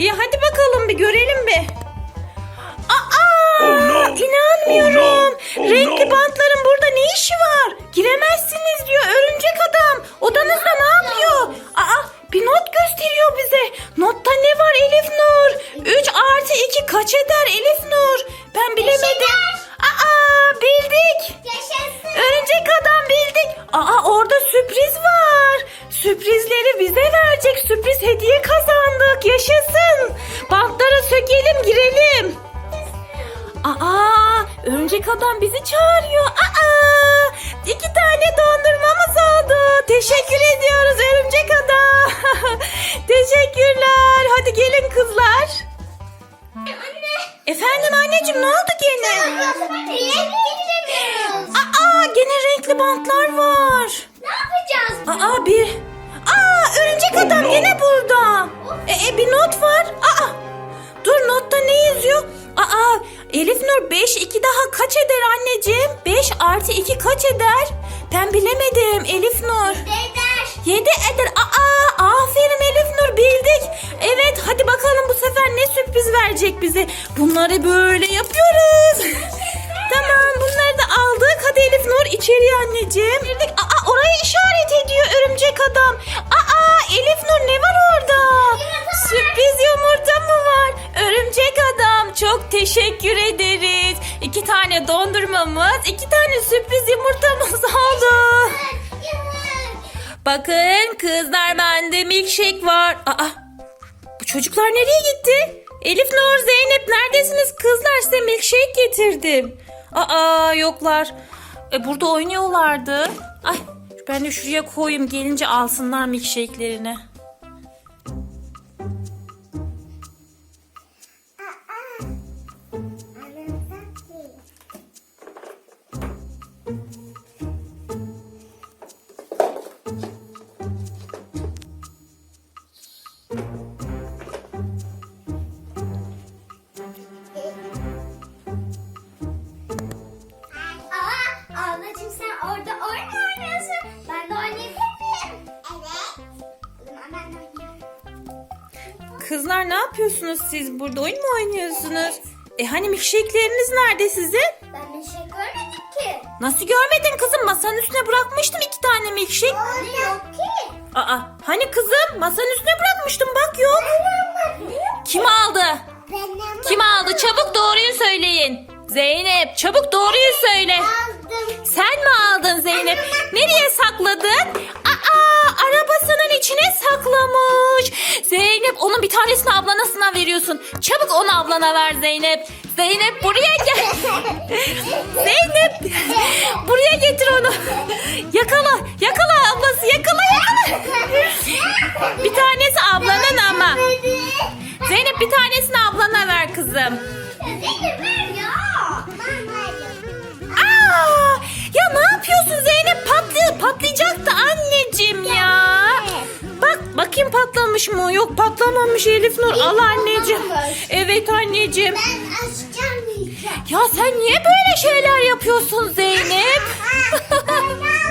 İyi hadi bakalım bir görelim bir. Aa! Oh no. İnanmıyorum. Oh no. Oh Renkli no. bantların burada ne işi var? Giremezsiniz diyor örümcek adam. Odanızda ne yapıyor? Aa bir not gösteriyor bize. Notta ne var Elif Nur? 3 artı 2 kaç eder Elif Nur? Ben şey bilemedim. Adam bizi çağırıyor. Aa iki tane dondurmamız oldu. Teşekkür ediyoruz örümcek adam. Teşekkürler. Hadi gelin kızlar. Anne. Efendim anneciğim ne oldu gene? Aa gene renkli bantlar var. Ne yapacağız? Aa bir. Aa örümcek adam yine burada. E, e, bir not var. Elif Nur 5 2 daha kaç eder anneciğim? 5 artı 2 kaç eder? Ben bilemedim Elif Nur. Deder. 7 eder. Aa aferin Elif Nur bildik. Evet hadi bakalım bu sefer ne sürpriz verecek bize. Bunları böyle yapıyoruz. teşekkür ederiz. İki tane dondurmamız, iki tane sürpriz yumurtamız oldu. Bakın kızlar bende milkshake var. Aa, bu çocuklar nereye gitti? Elif Nur, Zeynep neredesiniz kızlar? Size milkshake getirdim. Aa yoklar. E, burada oynuyorlardı. Ay ben de şuraya koyayım gelince alsınlar milkshake'lerini. Kızlar ne yapıyorsunuz siz burada? Oyun mu oynuyorsunuz? E hani milkshake'leriniz nerede sizin? Ben şey görmedim ki. Nasıl görmedin kızım? Masanın üstüne bırakmıştım iki tane milkshake. Orada yok ki. Aa hani kızım? Masanın üstüne bırakmıştım bak yok. Kim aldı? Kim aldı? Çabuk doğruyu söyleyin. Zeynep çabuk doğruyu söyle. aldım. Sen mi aldın Zeynep? Nereye sakladın? Aa arabasının içine saklamış. Zeynep onun bir tanesini ablanasına veriyorsun. Çabuk onu ablana ver Zeynep. Zeynep buraya gel. Zeynep kızım. Zeynep ver ya. Aa, ya ne yapıyorsun Zeynep? Patlı, patlayacaktı anneciğim ya. Bak bakayım patlamış mı? Yok patlamamış Elif Nur. Al anneciğim. Evet anneciğim. Ben açacağım. Ya sen niye böyle şeyler yapıyorsun Zeynep?